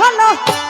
সহন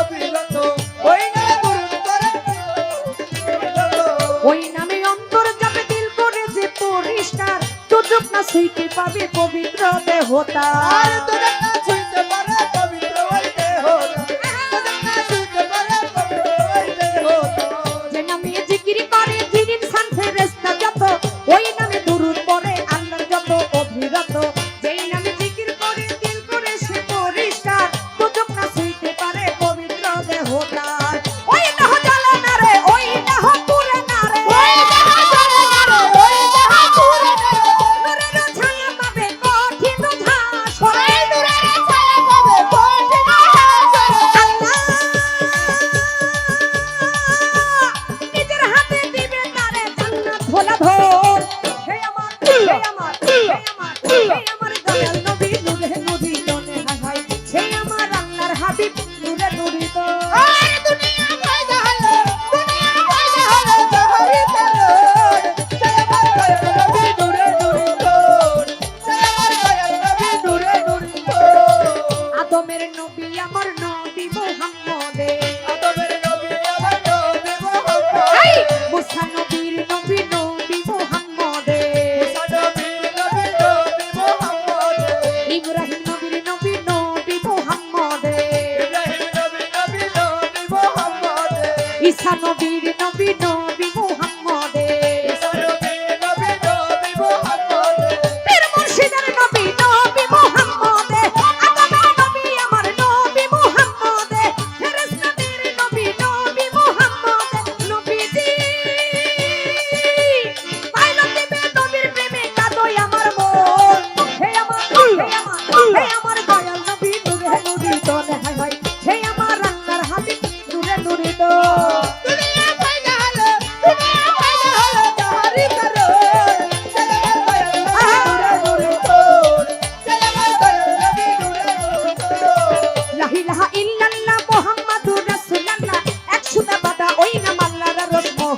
অবিরত ওই নামে অন্তর যাবে দিল করে যে পরিষ্কার। চোখ না সুইটি পাবে পবিত্র দেহতা। พู头